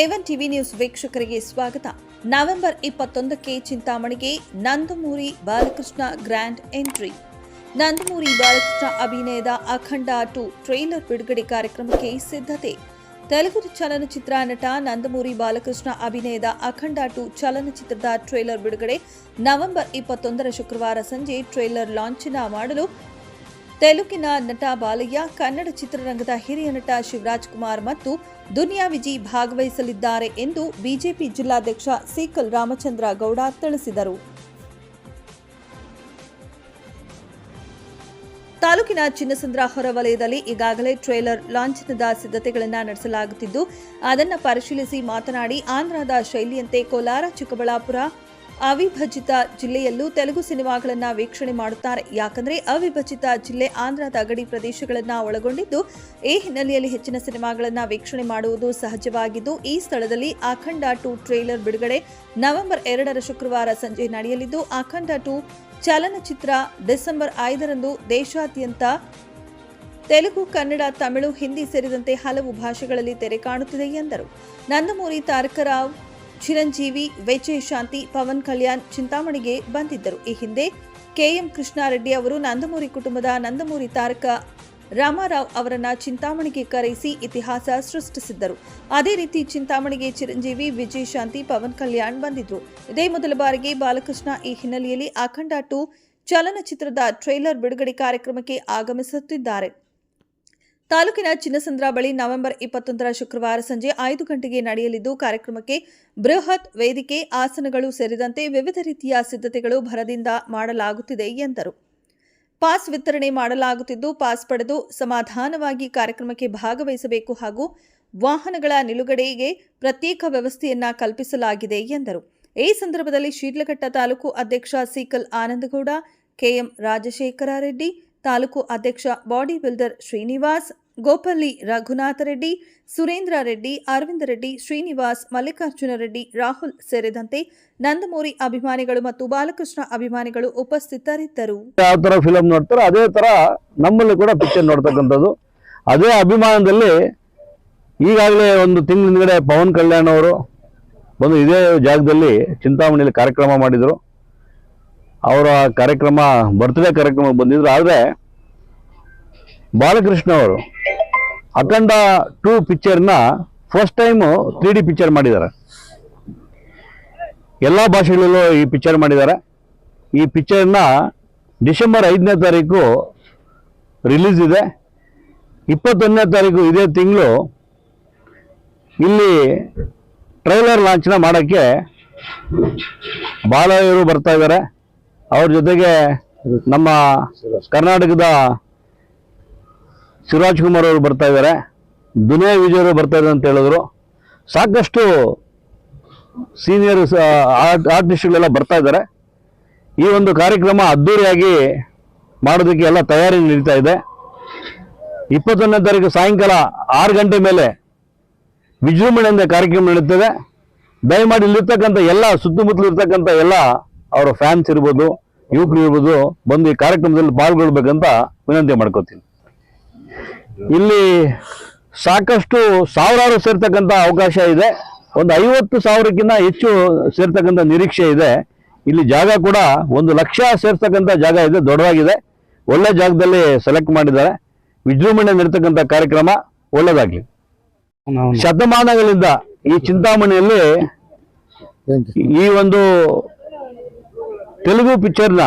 A one TV news ವೀಕ್ಷಕರಿಗೆ ಸ್ವಾಗತ. November ಇಪ್ಪತ್ತೊಂದಕ್ಕೆ ಚಿಂತಾಮಣಿಗೆ ನಂದಮೂರಿ ಬಾಲಕೃಷ್ಣ ಗ್ರ್ಯಾಂಡ್ ಎಂಟ್ರಿ. ನಂದಮೂರಿ ಬಾಲಕೃಷ್ಣ ಅಭಿನಯದ ಅಖಂಡ ಟು ಟ್ರೈಲರ್ ಬಿಡುಗಡೆ ಕಾರ್ಯಕ್ರಮಕ್ಕೆ ಸಿದ್ಧತೆ. ತೆಲುಗು ಚಲನಚಿತ್ರ ನಟ ನಂದಮೂರಿ ಬಾಲಕೃಷ್ಣ ಅಭಿನಯದ ಅಖಂಡ ಟು ಚಲನಚಿತ್ರದ ಟ್ರೇಲರ್ ಬಿಡುಗಡೆ ನವೆಂಬರ್ ಇಪ್ಪತ್ತೊಂದರ ಶುಕ್ರವಾರ ಸಂಜೆ ಟ್ರೇಲರ್ ಲಾಂಛನ ಮಾಡಲು ತೆಲುಗಿನ ನಟ ಬಾಲಯ್ಯ, ಕನ್ನಡ ಚಿತ್ರರಂಗದ ಹಿರಿಯ ನಟ ಶಿವರಾಜ್ ಕುಮಾರ್ ಮತ್ತು ದುನಿಯಾ ವಿಜಿ ಭಾಗವಹಿಸಲಿದ್ದಾರೆ ಎಂದು ಬಿಜೆಪಿ ಜಿಲ್ಲಾಧ್ಯಕ್ಷ ಸೀಕಲ್ ರಾಮಚಂದ್ರ ಗೌಡ ತಿಳಿಸಿದರು. ತಾಲೂಕಿನ ಚಿನ್ನಸಂದ್ರ ಹೊರವಲಯದಲ್ಲಿ ಈಗಾಗಲೇ ಟ್ರೇಲರ್ ಲಾಂಛನದ ಸಿದ್ಧತೆಗಳನ್ನು ನಡೆಸಲಾಗುತ್ತಿದ್ದು, ಅದನ್ನು ಪರಿಶೀಲಿಸಿ ಮಾತನಾಡಿ, ಆಂಧ್ರದ ಶೈಲಿಯಂತೆ ಕೋಲಾರ ಚಿಕ್ಕಬಳ್ಳಾಪುರ ಅವಿಭಜಿತ ಜಿಲ್ಲೆಯಲ್ಲೂ ತೆಲುಗು ಸಿನಿಮಾಗಳನ್ನ ವೀಕ್ಷಣೆ ಮಾಡುತ್ತಾರೆ. ಯಾಕಂದ್ರೆ ಅವಿಭಜಿತ ಜಿಲ್ಲೆ ಆಂಧ್ರದ ಗಡಿ ಪ್ರದೇಶಗಳನ್ನ ಒಳಗೊಂಡಿದ್ದು, ಈ ಹಿನ್ನೆಲೆಯಲ್ಲಿ ಹೆಚ್ಚಿನ ಸಿನಿಮಾಗಳನ್ನ ವೀಕ್ಷಣೆ ಮಾಡುವುದು ಸಹಜವಾಗಿದ್ದು, ಈ ಸ್ಥಳದಲ್ಲಿ ಅಖಂಡ ಟು ಟ್ರೇಲರ್ ಬಿಡುಗಡೆ ನವೆಂಬರ್ ಎರಡರ ಶುಕ್ರವಾರ ಸಂಜೆ ನಡೆಯಲಿದ್ದು, ಅಖಂಡ ಟು ಚಲನಚಿತ್ರ ಡಿಸೆಂಬರ್ ಐದರಂದು ದೇಶಾದ್ಯಂತ ತೆಲುಗು, ಕನ್ನಡ, ತಮಿಳು, ಹಿಂದಿ ಸೇರಿದಂತೆ ಹಲವು ಭಾಷೆಗಳಲ್ಲಿ ತೆರೆ ಕಾಣುತ್ತಿದೆ ಎಂದರು. ನಂದಮೂರಿ ತಾರಕರಾವ್ ಚಿರಂಜೀವಿ ವಿಜಯ್ ಶಾಂತಿ, ಪವನ್ ಕಲ್ಯಾಣ್, ಚಿಂತಾಮಣಿಗೆ ಬಂದಿದ್ದರು. ಈ ಹಿಂದೆ ಕೆಎಂ ಕೃಷ್ಣಾರೆಡ್ಡಿ ಅವರು ನಂದಮೂರಿ ಕುಟುಂಬದ ನಂದಮೂರಿ ತಾರಕ ರಾಮಾರಾವ್ ಅವರನ್ನ ಚಿಂತಾಮಣಿಗೆ ಕರೆಸಿ ಇತಿಹಾಸ ಸೃಷ್ಟಿಸಿದ್ದರು. ಅದೇ ರೀತಿ ಚಿಂತಾಮಣಿಗೆ ಚಿರಂಜೀವಿ, ವಿಜಯ್ ಶಾಂತಿ, ಪವನ್ ಕಲ್ಯಾಣ್ ಬಂದಿದ್ರು. ಇದೇ ಮೊದಲ ಬಾರಿಗೆ ಬಾಲಕೃಷ್ಣ ಈ ಹಿನ್ನೆಲೆಯಲ್ಲಿ ಅಖಂಡ ಟು ಚಲನಚಿತ್ರದ ಟ್ರೈಲರ್ ಬಿಡುಗಡೆ ಕಾರ್ಯಕ್ರಮಕ್ಕೆ ಆಗಮಿಸುತ್ತಿದ್ದಾರೆ. ತಾಲೂಕಿನ ಚಿನ್ನಸಂದ್ರ ಬಳಿ ನವೆಂಬರ್ ಇಪ್ಪತ್ತೊಂದರ ಶುಕ್ರವಾರ ಸಂಜೆ ಐದು ಗಂಟೆಗೆ ನಡೆಯಲಿದ್ದು, ಕಾರ್ಯಕ್ರಮಕ್ಕೆ ಬೃಹತ್ ವೇದಿಕೆ, ಆಸನಗಳು ಸೇರಿದಂತೆ ವಿವಿಧ ರೀತಿಯ ಸಿದ್ಧತೆಗಳು ಭರದಿಂದ ಮಾಡಲಾಗುತ್ತಿದೆ ಎಂದರು. ಪಾಸ್ ವಿತರಣೆ ಮಾಡಲಾಗುತ್ತಿದ್ದು, ಪಾಸ್ ಪಡೆದು ಸಮಾಧಾನವಾಗಿ ಕಾರ್ಯಕ್ರಮಕ್ಕೆ ಭಾಗವಹಿಸಬೇಕು ಹಾಗೂ ವಾಹನಗಳ ನಿಲುಗಡೆಗೆ ಪ್ರತ್ಯೇಕ ವ್ಯವಸ್ಥೆಯನ್ನ ಕಲ್ಪಿಸಲಾಗಿದೆ ಎಂದರು. ಈ ಸಂದರ್ಭದಲ್ಲಿ ಶೀಡ್ಲಘಟ್ಟ ತಾಲೂಕು ಅಧ್ಯಕ್ಷ ಸೀಕಲ್ ಆನಂದಗೌಡ, ಕೆಎಂ ರಾಜಶೇಖರ ರೆಡ್ಡಿ, ತಾಲೂಕು ಅಧ್ಯಕ್ಷ ಬಾಡಿ ಬಿಲ್ಡರ್ ಶ್ರೀನಿವಾಸ್ ಗೋಪಲ್ಲಿ ರಘುನಾಥ ರೆಡ್ಡಿ, ಸುರೇಂದ್ರ ರೆಡ್ಡಿ, ಅರವಿಂದ ರೆಡ್ಡಿ, ಶ್ರೀನಿವಾಸ್ ಮಲ್ಲಿಕಾರ್ಜುನ ರೆಡ್ಡಿ, ರಾಹುಲ್ ಸೇರಿದಂತೆ ನಂದಮೂರಿ ಅಭಿಮಾನಿಗಳು ಮತ್ತು ಬಾಲಕೃಷ್ಣ ಅಭಿಮಾನಿಗಳು ಉಪಸ್ಥಿತರಿದ್ದರು. ಯಾವ ತರ ಫಿಲಮ್ ನೋಡ್ತಾರೋ ಅದೇ ತರ ನಮ್ಮಲ್ಲಿ ಕೂಡ ಪಿಕ್ಚರ್ ನೋಡ್ತಕ್ಕಂಥದ್ದು. ಅದೇ ಅಭಿಮಾನದಲ್ಲಿ ಈಗಾಗಲೇ ಒಂದು ತಿಂಗಳ ಹಿಂದ್ಗಡೆ ಪವನ್ ಕಲ್ಯಾಣ್ ಅವರು ಬಂದು ಇದೇ ಜಾಗದಲ್ಲಿ ಚಿಂತಾಮಣಿಯಲ್ಲಿ ಕಾರ್ಯಕ್ರಮ ಮಾಡಿದರು. ಅವರ ಕಾರ್ಯಕ್ರಮ, ಬರ್ತ್ಡೇ ಕಾರ್ಯಕ್ರಮ ಬಂದಿದ್ರು. ಆದರೆ ಬಾಲಕೃಷ್ಣ ಅವರು Akhanda two ಪಿಕ್ಚರ್ನ first time three D picture ಮಾಡಿದ್ದಾರೆ. ಎಲ್ಲ ಭಾಷೆಗಳಲ್ಲೂ ಈ ಪಿಕ್ಚರ್ ಮಾಡಿದ್ದಾರೆ. ಈ ಪಿಕ್ಚರ್ನ ಡಿಸೆಂಬರ್ ಐದನೇ ತಾರೀಕು ರಿಲೀಸ್ ಇದೆ. ಇಪ್ಪತ್ತೊಂದನೇ ತಾರೀಕು ಇದೇ ತಿಂಗಳು ಇಲ್ಲಿ ಟ್ರೈಲರ್ ಲಾಂಚ್ನ ಮಾಡೋಕ್ಕೆ ಬಾಲಯ್ಯರು ಬರ್ತಾ ಇದ್ದಾರೆ. ಅವ್ರ ಜೊತೆಗೆ ನಮ್ಮ ಕರ್ನಾಟಕದ ಶಿವರಾಜ್ ಕುಮಾರ್ ಅವರು ಬರ್ತಾ ಇದ್ದಾರೆ. ದುನಿಯಾ ವಿಜಯ್ ಅವರು ಬರ್ತಾ ಇದ್ದಾರೆ ಅಂತ ಹೇಳಿದ್ರು. ಸಾಕಷ್ಟು ಸೀನಿಯರ್ ಆರ್ಟಿಸ್ಟ್ಗಳೆಲ್ಲ ಬರ್ತಾ ಇದ್ದಾರೆ. ಈ ಒಂದು ಕಾರ್ಯಕ್ರಮ ಅದ್ದೂರಿಯಾಗಿ ಮಾಡೋದಕ್ಕೆ ಎಲ್ಲ ತಯಾರಿ ನಡೀತಾ ಇದೆ. ಇಪ್ಪತ್ತೊಂದನೇ ತಾರೀಕು ಸಾಯಂಕಾಲ ಆರು ಗಂಟೆ ಮೇಲೆ ವಿಜೃಂಭಣೆಯಿಂದ ಕಾರ್ಯಕ್ರಮ ನಡೀತದೆ. ದಯಮಾಡಿ ಇಲ್ಲಿರ್ತಕ್ಕಂಥ ಎಲ್ಲ, ಸುತ್ತಮುತ್ತಲು ಇರ್ತಕ್ಕಂಥ ಎಲ್ಲ ಅವರ ಫ್ಯಾನ್ಸ್ ಇರ್ಬೋದು, ಯುವಕರು ಇರ್ಬೋದು ಬಂದು ಈ ಕಾರ್ಯಕ್ರಮದಲ್ಲಿ ಪಾಲ್ಗೊಳ್ಬೇಕಂತ ವಿನಂತಿ ಮಾಡ್ಕೋತೀನಿ. ಇಲ್ಲಿ ಸಾಕಷ್ಟು ಸಾವಿರಾರು ಸೇರ್ತಕ್ಕಂಥ ಅವಕಾಶ ಇದೆ. ಒಂದು ಐವತ್ತು ಸಾವಿರಕ್ಕಿಂತ ಹೆಚ್ಚು ಸೇರ್ತಕ್ಕಂಥ ನಿರೀಕ್ಷೆ ಇದೆ. ಇಲ್ಲಿ ಜಾಗ ಕೂಡ ಒಂದು ಲಕ್ಷ ಸೇರ್ತಕ್ಕಂಥ ಜಾಗ ಇದೆ ದೊಡ್ಡದಾಗಿದೆ. ಒಳ್ಳೆ ಜಾಗದಲ್ಲಿ ಸೆಲೆಕ್ಟ್ ಮಾಡಿದ್ದಾರೆ. ವಿಜೃಂಭಣೆ ನಡೀತಕ್ಕಂಥ ಕಾರ್ಯಕ್ರಮ ಒಳ್ಳೆದಾಗ್ಲಿ. ಶತಮಾನಗಳಿಂದ ಈ ಚಿಂತಾಮಣಿಯಲ್ಲಿ ಈ ಒಂದು ತೆಲುಗು ಪಿಕ್ಚರ್ನ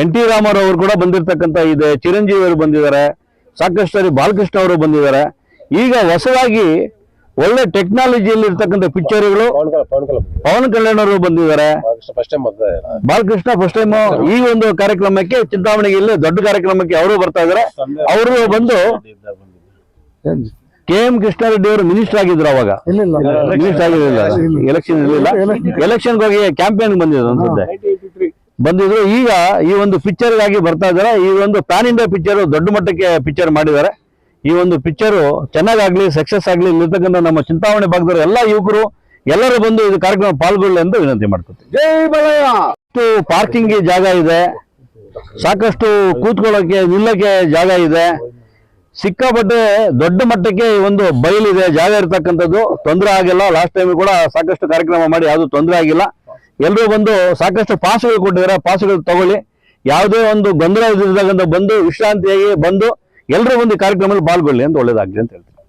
ಎನ್ ಟಿ ರಾಮಾರಾವ್ ಅವರು ಕೂಡ ಬಂದಿರತಕ್ಕಂಥ ಇದೆ. ಚಿರಂಜೀವಿ ಅವರು ಬಂದಿದ್ದಾರೆ. ಸಾಕಷ್ಟು ಸಾರಿ ಬಾಲಕೃಷ್ಣ ಅವರು ಬಂದಿದ್ದಾರೆ. ಈಗ ಹೊಸದಾಗಿ ಒಳ್ಳೆ ಟೆಕ್ನಾಲಜಿಯಲ್ಲಿ ಇರ್ತಕ್ಕಂಥ ಪಿಕ್ಚರ್ಗಳು ಪವನ್ ಕಲ್ಯಾಣ್ ಅವರು ಬಂದಿದ್ದಾರೆ. ಬಾಲಕೃಷ್ಣ ಫಸ್ಟ್ ಟೈಮ್ ಈ ಒಂದು ಕಾರ್ಯಕ್ರಮಕ್ಕೆ ಚಿಂತಾಮಣಿಯಲ್ಲಿ ದೊಡ್ಡ ಕಾರ್ಯಕ್ರಮಕ್ಕೆ ಅವರು ಬರ್ತಾ ಇದ್ದಾರೆ. ಅವರು ಬಂದು ಕೆ ಎಂ ಕೃಷ್ಣಾರೆಡ್ಡಿ ಅವರು ಮಿನಿಸ್ಟರ್ ಆಗಿದ್ರು ಅವಾಗ. ಮಿನಿಸ್ಟರ್ ಆಗಿರಲಿಲ್ಲ. ಎಲೆಕ್ಷನ್ ಇರಲಿಲ್ಲ. ಎಲೆಕ್ಷನ್ ಹೋಗಿ ಕ್ಯಾಂಪೇನ್ ಬಂದಿದ್ರು ಅನ್ಸುತ್ತೆ ಬಂದಿದ್ರು. ಈಗ ಈ ಒಂದು ಪಿಕ್ಚರ್ಗಾಗಿ ಬರ್ತಾ ಇದ್ದಾರೆ. ಈ ಒಂದು ಪ್ಯಾನ್ ಇಂಡಿಯಾ ಪಿಕ್ಚರ್ ದೊಡ್ಡ ಮಟ್ಟಕ್ಕೆ ಪಿಕ್ಚರ್ ಮಾಡಿದ್ದಾರೆ. ಈ ಒಂದು ಪಿಕ್ಚರ್ ಚೆನ್ನಾಗಾಗಲಿ ಸಕ್ಸಸ್ ಆಗಲಿ ಇಲ್ಲಿರ್ತಕ್ಕಂಥ ನಮ್ಮ ಚಿಂತಾಮಣಿ ಭಾಗದವರು ಎಲ್ಲ ಯುವಕರು ಎಲ್ಲರೂ ಬಂದು ಇದು ಕಾರ್ಯಕ್ರಮ ಪಾಲ್ಗೊಳ್ಳಿ ಅಂತ ವಿನಂತಿ ಮಾಡ್ಕೊತೀವಿ. ಜೈ ಬಲಯ್ಯ! ಪಾರ್ಕಿಂಗ್ ಜಾಗ ಇದೆ. ಸಾಕಷ್ಟು ಕೂತ್ಕೊಳ್ಳೋಕೆ ನಿಲ್ಲಕ್ಕೆ ಜಾಗ ಇದೆ. ಸಿಕ್ಕಾಪಟ್ಟೆ ದೊಡ್ಡ ಮಟ್ಟಕ್ಕೆ ಈ ಒಂದು ಬಯಲಿದೆ. ಜಾಗ ಇರತಕ್ಕಂಥದ್ದು ತೊಂದರೆ ಆಗಿಲ್ಲ. ಲಾಸ್ಟ್ ಟೈಮ್ ಕೂಡ ಸಾಕಷ್ಟು ಕಾರ್ಯಕ್ರಮ ಮಾಡಿ ಯಾವುದು ತೊಂದರೆ ಆಗಿಲ್ಲ. ಎಲ್ಲರೂ ಬಂದು ಸಾಕಷ್ಟು ಪಾಸುಗಳು ಕೊಟ್ಟಿದ್ದಾರೆ. ಪಾಸುಗಳು ತಗೊಳ್ಳಿ. ಯಾವುದೇ ಒಂದು ಗೊಂದಲ ಬಂದು ವಿಶ್ರಾಂತಿಯಾಗಿ ಬಂದು ಎಲ್ಲರೂ ಒಂದು ಕಾರ್ಯಕ್ರಮದಲ್ಲಿ ಪಾಲ್ಗೊಳ್ಳಿ ಅಂತ ಒಳ್ಳೇದಾಗ್ಲಿ ಅಂತ ಹೇಳ್ತೀನಿ.